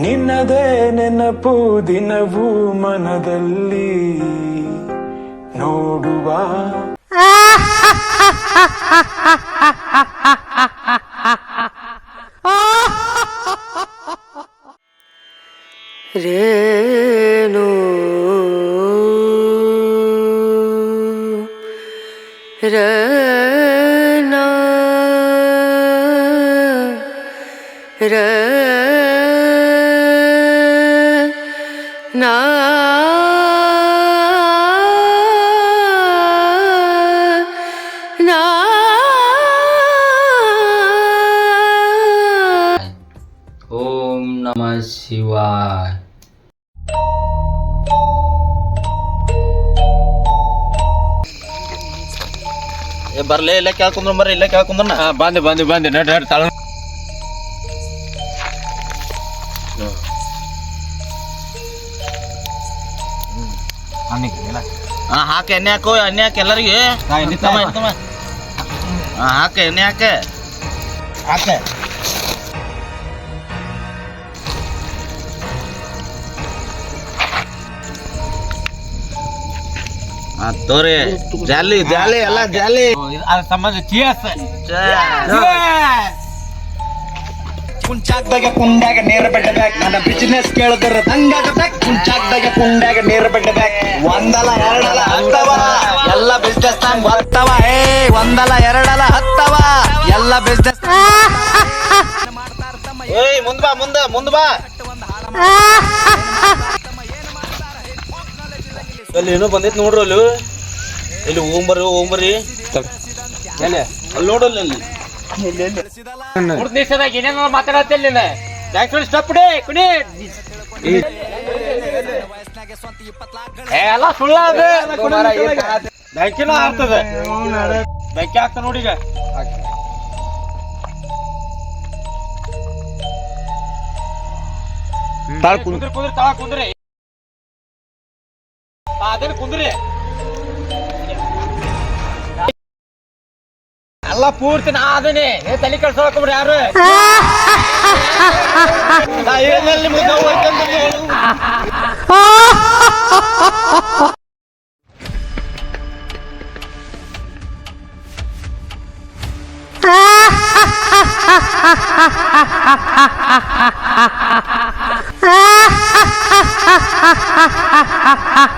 ನಿನ್ನದೇ ನೆನಪು ದಿನವೂ ಮನದಲ್ಲಿ ನೋಡುವ. ರೇಣು. ರ ಬರ್ಲೇ ಇಲ್ಲೇ ಕೇಳ್ಕೊಂಡ್ರು ಬರ್ರಿ ಇಲ್ಲೇ ಕೇಳ್ಕೊಂಡ್ರ ಬಂದೆ ಬಂದೆ ಬಂದೆ. ನಡ್ ನಡ್ ತಳ ಹಾ ಹಾಕ ಎಣ್ಣೆ ಹಾಕೋ ಎಣ್ಣೆ ಹಾಕ ಎಲ್ಲರಿಗೆ. ಹಾಕ. ಎಣ್ಣೆ ಹಾಕ. ಹಾಕ ತೋರಿ ಜಾಲಿ ಜಾಲಿ ಎಲ್ಲ ಜಾಲಿ. ಅದ್ರ ಸಂಬಂಧ ಚಿಯರ್ಸ್ ಕುಂಚಾಕ್ದಾಗ ಕುಂಡಾಗ ನೇರ ಬೆಟ್ಟಬೇಕು ನನ್ನ ಬಿಸಿನೆಸ್ ಕೇಳಿದ್ರ ದಂಗಾಗಬೇಕು ಕುಂಚಾಕ್ದಾಗ ಕುಂಡಾಗ ನೇರ ಬೆಟ್ಟಬೇಕು ಒಂದಲ ಎರಡಲ ಹತ್ತವ. ಎಲ್ಲ ಬಿಸ್ನೆಸ್ ನಂಗ್ ಬರ್ತವ ಏ ಒಂದಲ ಎರಡಲ ಹತ್ತವ. ಎಲ್ಲ ಬಿಸ್ನೆಸ್ ಏಯ್ ಮುಂದ್ ಬಾ ಮುಂದ ಮುಂದ್ ಬಾ. ಅಲ್ಲಿ ಏನೋ ಬಂದೈತಿ ನೋಡ್ರಿ ಅಲ್ಲಿ. ಇಲ್ಲಿ ಓಂಬರಿ ಓಂಬರಿ ಅಲ್ಲಿ ನೋಡಲ್ಲ ಅಲ್ಲಿ. ಮೂರ್ ದಿವಸದಾಗ ಏನೇನೋ ಮಾತಾಡತ್ತಿಲ್ಲ ನೀನು. ಡ್ಯಾನ್ಸ್ ಸ್ಟಾಪ್ ಕುಡಿ ಏ ಎಲ್ಲ ಸುಳ್ಳ ಅದು. ಬೆಂಕಿನ ಆಗ್ತದೆ. ಬೆಂಕಿ ಆಗ್ತದೆ ನೋಡಿ ಈಗ. ಕುಂದ್ರಿ ಕುಂದ್ರಿ ತಳ ಕುಂದ್ರಿ. ಅದೇನು ಕುಂದ್ರಿ? ಎಲ್ಲ ಪೂರ್ತಿ ನಾ ಅದೀನಿ. ಏ, ತಲೆ ಕೆಡ್ಸೋಕೊಂಡ್ರಿ ಯಾರು? ನಾ ಏನಲ್ಲಿ ಮುಗ್ದ ಹೋಯ್ತಂದ್ರೆ ಹೇಳು.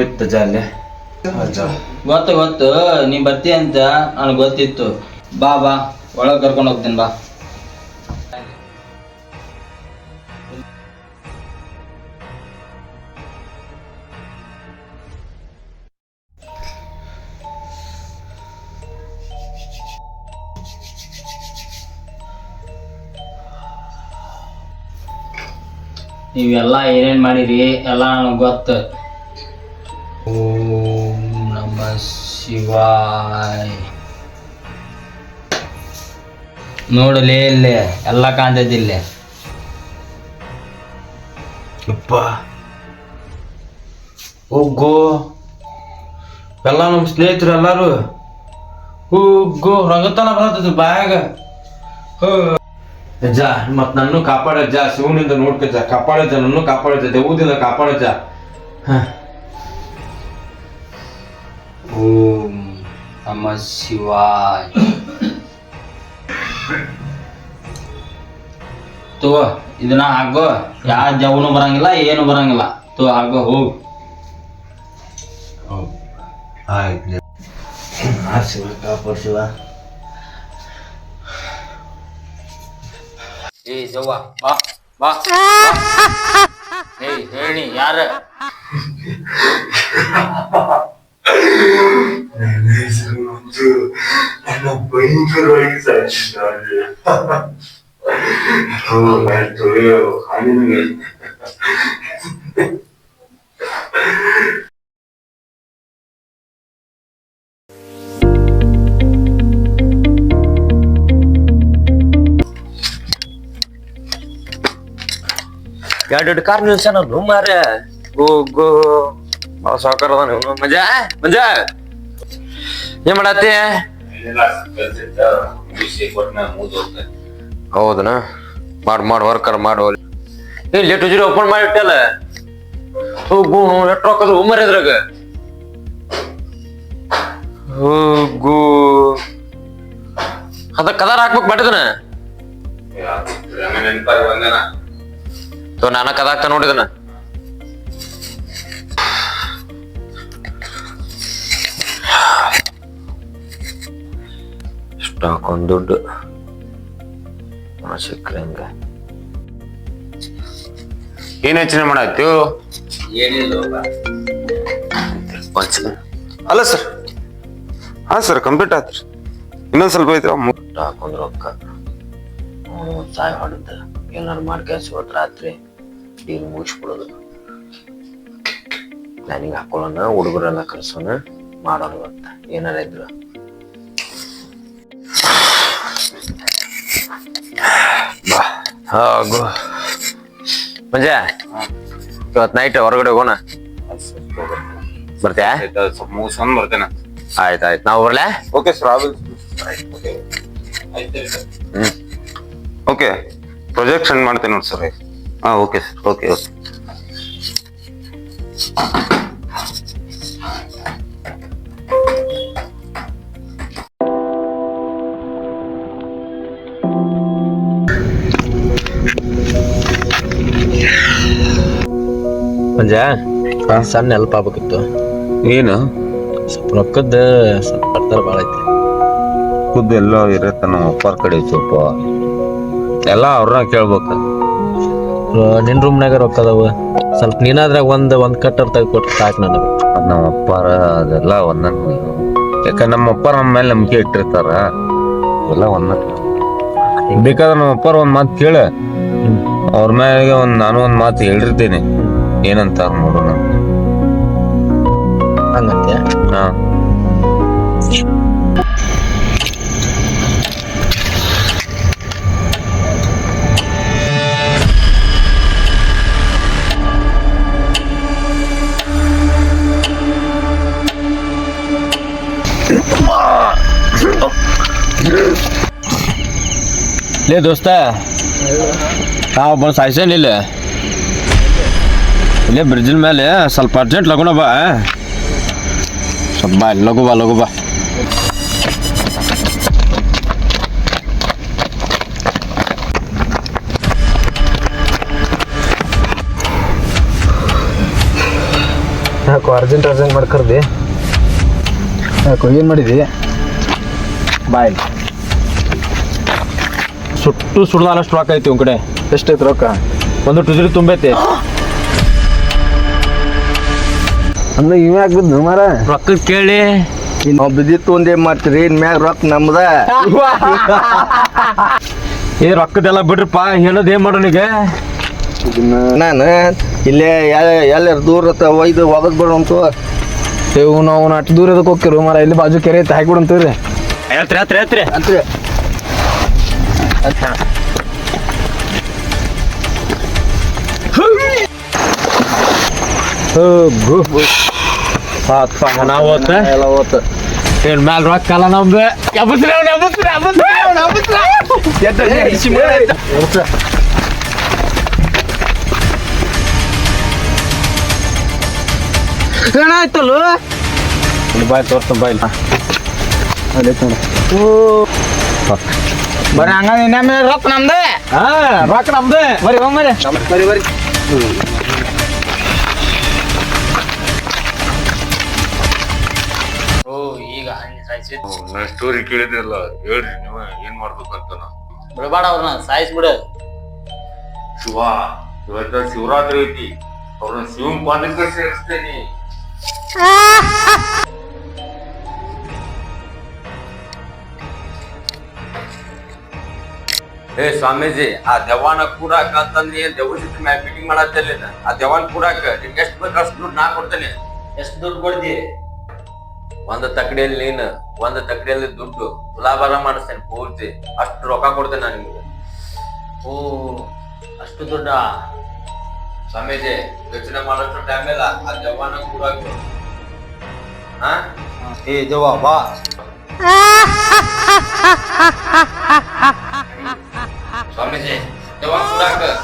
ಇತ್ತು ಜಾಲೆ. ಗೊತ್ತು ಗೊತ್ತು. ನೀ ಬರ್ತೀಯಂತ? ಅಂತ ನನಗೆ ಗೊತ್ತಿತ್ತು. ಬಾ ಬಾ. ಒಳಗೆ ಕರ್ಕೊಂಡು ಹೋಗ್ತೀನಿ ಬಾ. ನೀವೆಲ್ಲ ಏನೇನ್ ಮಾಡಿರಿ ಎಲ್ಲ ನನಗೆ ಗೊತ್ತು. ಓಂ ನಮ ಶಿವಾಯ. ನೋಡಲೇ ಇಲ್ಲೇ ಎಲ್ಲ ಕಾಣ್ತೈತಿ ಅಪ್ಪ. ಹೋಗೋ ಎಲ್ಲ ನಮ್ಮ ಸ್ನೇಹಿತರು ಎಲ್ಲಾರು. ಹೋಗೋ ರಂಗತನ ಬರತ್ತದ ಬಾಯಾಗ. ಹೋ. ಅಜ್ಜ ಮತ್ ನನ್ನ ಕಾಪಾಡಜ್ಜ ಶಿವನಿಂದ ನೋಡ್ಕಜ್ಜ ಕಾಪಾಡಜ್ಜ ನನ್ನ ಕಾಪಾಡಜ್ಜ ದೇವದಿಂದ ಕಾಪಾಡಜ್ಜ. ಓಂ ನಮ ಶಿವಾಯ. ತೋ ಇದನ್ನ ಆಗೋ ಯಾ ಜವನು ಬರಂಗಿಲ್ಲ ಏನು ಬರಂಗಿಲ್ಲ. ತೋ ಆಗೋ ಹೋಗ್ ಆಯ್ತು. ಆ ಶಿವ ಕಾಪಾಡ್ ಶಿವ. ಏ ಜವ್ವ ಬಾ ಬಾ ಏಯ್ ಹೇಳಿ ಯಾರ ನನ್ನ ಭಯಂಕರವಾಗಿ ಸಾಯಿಸಿದ್ದಾರೆ ಆಯ್ತು ಹಾನಿಗೆ ಎರಡು ಕಾರ್ ನಿಲ್ಸನ ಮಾರ ಗೋ ಗೋ. ಭಾಳ ಸಾವುಕಾರ ಅದಾನ. ಇವ್ನು. ಮಜಾ ಮಜಾ. ಏನ್ ಮಾಡತ್ತಿ? ಹೌದನ? ಮಾಡ್ ಮಾಡ್ ವರ್ಕರ್ ಮಾಡ್. ಏ ಲೇಟ್ ಉಜಿರಿ ಓಪನ್ ಮಾಡಿಟ್ಟಲ್ಲ? ಹೋಗು ಎಷ್ಟು ರೊಕ್ಕದ ಅದು ಉಮ್ಮರ್ ಇದ್ರಾಗ. ಹೋಗು. ಅದ ಕದಾರ ಹಾಕ್ಬೇಕು ಮಾಡಿದನ ತೋ ನಾನ ಕದಾಕ್ತ ನೋಡಿದನ ಸ್ಟಾಕ್ ಒಂದ್ ದುಡ್ಡು. ಸಿಕ್ಕ್ರೆ ಹಂಗ? ಏನ್ ಯೋಚನೆ ಮಾಡಾಯ್ತು ಅಲ್ಲ ಸರ್. ಹಾ ಸರ್ ಕಂಪ್ಲೀಟ್ ಆತ್ರಿ. ಇನ್ನೊಂದ್ ಸ್ವಲ್ಪ ಐತ್ರ. ಹಾಕೊಂಡ್ ರೊಕ್ಕ. ಸಾಯ್ ಹೊಡೆದ. ಏನಾರು ಮಾಡ್ಕೇಸಿ ರಾತ್ರಿ ಡೀಲ್ ಮುಗಿಸ್ಬಿಡೋದು. ಪ್ಲಾನಿಂಗ್ ಹಾಕೊಳ್ಳೋಣ ಹುಡುಗರೆಲ್ಲ ಕರ್ಸೋಣ ಮಾಡೋಣ ಅಂತ. ಏನಾರ ಇದ್ರು. ಹಾಗು ಮಂಜ ಇವತ್ ನೈಟ್ ಹೊರಗಡೆ ಹೋಗೋಣ? ಬರ್ತೀಯಾ? ಮುಗಿಸ್ಕೊಂಡ್ ಬರ್ತೇನೆ ಆಯ್ತು ಆಯ್ತು. ನಾವು ಬರ್ಲಾ? Okay sir hmm. Okay project send ಮಾಡ್ತೇನೆ ನೋಡಿ ಸರ್ ಹಾ okay sir okay okay Manja ಸಣ್ಣ ಹೆಲ್ಪ್ ಆಗ್ಬೇಕಿತ್ತು. ಏನು? ಸ್ವಲ್ಪ ರೊಕ್ಕದ ಸ್ವಲ್ಪ ಬರ್ತಾರ ಭಾಳ ಐತಿ ಖುದ್ದು ಎಲ್ಲ ಇರತ್ತ ನಮ್ಮ ಅಪ್ಪಾರ ಕಡೆ ಸ್ವಲ್ಪ. ಎಲ್ಲ ಅವ್ರನ್ನ ಕೇಳ್ಬೇಕು. ರೊ- ನಿನ್ ರೂಮ್ನಾಗ ರೊಕ್ಕ ಅದಾವ? ಸ್ವಲ್ಪ ನೀನಾದ್ರಾಗ ಒಂದು ಒಂದು ಕಟ್ಟರ್ ತೆಗೆದು ಕೊಟ್ಟು ಸಾಕು ನನಗೆ. ನಮ್ಮ ಅಪ್ಪಾರ ಅದೆಲ್ಲ ಒಂದೊಂದು ಯಾಕಂದ್ರೆ ನಮ್ಮ ಅಪ್ಪ ನಮ್ಮ ಮೇಲೆ ನಂಬಿಕೆ ಇಟ್ಟಿರ್ತಾರ? ಎಲ್ಲ ಒಂದೊಂದು ಬೇಕಾದ್ರೆ ನಮ್ಮ ಅಪ್ಪಾರ ಒಂದು ಮಾತು ಕೇಳ. ಅವ್ರ ಮೇಲೆ ಒಂದು ನಾನು ಒಂದು ಮಾತು ಹೇಳಿರ್ತೀನಿ ಏನಂತಾರ ನೋಡೋಣ. ಲೇ ದೋಸ್ತ, ನಾವು ಬಂದು ಸಾಯ್ಸೇನ್ ಇಲ್ಲ? ಇಲ್ಲೇ ಬ್ರಿಡ್ಜಿನ ಮೇಲೆ, ಸ್ವಲ್ಪ ಅರ್ಜೆಂಟ್ ಲಗುನ ಬಾ ಸ್ವಲ್ಪ ಬಾ ಲಘು ಬಾ ಲಘು ಬಾ. ಯಾಕೋ ಅರ್ಜೆಂಟ್ ಅರ್ಜೆಂಟ್ ಮಾಡ್ಕರ್ದಿ? ಯಾಕೋ ಏನು ಮಾಡಿದಿ? ಬಾಯ್ ಸುಟ್ಟು ಸುಡ್ದಾನಷ್ಟು ರೊಕ್ಕ ಐತಿ ಉನ್ ಕಡೆ. ಎಷ್ಟೈತಿ ರೊಕ್ಕ? ಒಂದು ಟುಜರಿ ತುಂಬೈತಿ. ಅಂದ ಇವ್ ಯಾಕೆ ಬಿದ್ದು ಮಾರ? ರೊಕ್ಕ ಕೇಳಿ. ನಾವು ಬಿದ್ದಿತ್ತು ಒಂದೇ ಮಾಡ್ತೀರಿ ಇನ್ ಮ್ಯಾಗ ರೊಕ್ಕ ನಮ್ದ. ಏ ರೊಕ್ಕದೆಲ್ಲ ಬಿಡ್ರಪ್ಪ ಹೇಳೋದ್ ಏನ್ ಮಾಡೋನಿಗೆ ನಾನು ಇಲ್ಲೇ ಎಲ್ಲ ದೂರ ಒಯ್ದು ಒಗದ್ ಅಂತ. ಇವ್ ನಾವು ಅಷ್ಟು ದೂರ ಎದಕ್ಕೆ ಹೋಗ್ತಿರು ಮಾರ ಇಲ್ಲಿ ಬಾಜು ಕೆರೆ ಐತೆ ಹಾಕ್ಬಿಡಂತೀರಿ ಹೇಳ್ತ್ರಿ ಹೇಳ್ತ್ರಿ ಹೇಳ್ತ್ರಿ. ಅಂತ್ರಿ ಓತ ಎಲ್ಲ ಹೋತು. ಏನ್ ಮ್ಯಾಲ ರೊಕ್ಕ ಅಲ್ಲ ನಮ್ದು? ಎಬ್ಬಸ್ರಿ ಅವ್ನ ಎಬ್ಬಸ್ರಿ ಎಬ್ಬಸ್ರಿ ಅವ್ನ ಎಬ್ಬಸ್ರಿ ಏನಾಯ್ತಲ್ಲ? ಬಾಯ್ ತೋರ್ಸ ಬಾಯ್ ಬರ್ರಿ ಹಂಗ ಇನ್ನೊಮ್ಮೆ ರೊಕ್ಕ ನಮ್ದೆ? ಹಾ ರೊಕ್ಕ ನಮ್ದೆ. ಬರ್ರಿ ಹೋಗ್ಮರಿ ಬರ್ರಿ ಬರ್ರಿ ಸ್ಟೋರಿ ಕೇಳಿದಿಲ್ಲ ಹೇಳ್ರಿ ನೀವು ಏನ್ ಮಾಡ್ಬೇಕಂತ ಬಿಡಬೇಡ ಅವ್ರನ್ನ ಸಾಯಿಸ್ಬಿಡು. ಶಿವ ಇವತ್ತ ಶಿವರಾತ್ರಿ ಐತಿ. ಅವ್ರನ್ನ ಶಿವನ್ ಪಾದಕ್ಕೆ ಸೇರಿಸ್ತೇನಿ. ಏ ಸ್ವಾಮೀಜಿ ಆ ದೆವ್ವನ ಕೂಡಾಕ ಅಂತಂದ್ರೆ ಏನ್ ದೆವ್ವ ಜೊತೆ ಮ್ಯಾಗ ಮೀಟಿಂಗ್ ಮಾಡತ್ತಿಲ್ಲ ಆ ದೆವ್ವನ್ ಕೂಡಾಕ ನಿಮ್ಗೆ ಎಷ್ಟು ಬೇಕು ಅಷ್ಟು ದುಡ್ಡು ನಾ ಕೊಡ್ತೇನೆ. ಎಷ್ಟು ದುಡ್ಡು ಕೊಡ್ತಿ ಒಂದ್ ತಕಡಿಯಲ್ಲಿ ನೀನು ಒಂದ್ ತಕಡಿಯಲ್ಲಿ ದುಡ್ಡು ತುಲಾಭಾರ ಮಾಡಿಸ್ತೇನೆ ಪೂರ್ತಿ. ಅಷ್ಟು ರೊಕ್ಕ ಕೊಡ್ತೇನೆ ನಾನು ನಿಮ್ಗೆ. ಓ ಅಷ್ಟು ದುಡ್ಡ? ಸ್ವಾಮೀಜಿ ಯೋಚನೆ ಮಾಡೋಷ್ಟು ಟೈಮ್ ಇಲ್ಲ. ಆ ದೆವ್ವನ ಕೂಡಾಕ. ಹಾ? ಏ ದೇವ ಬಾ. Sama je. Dia orang?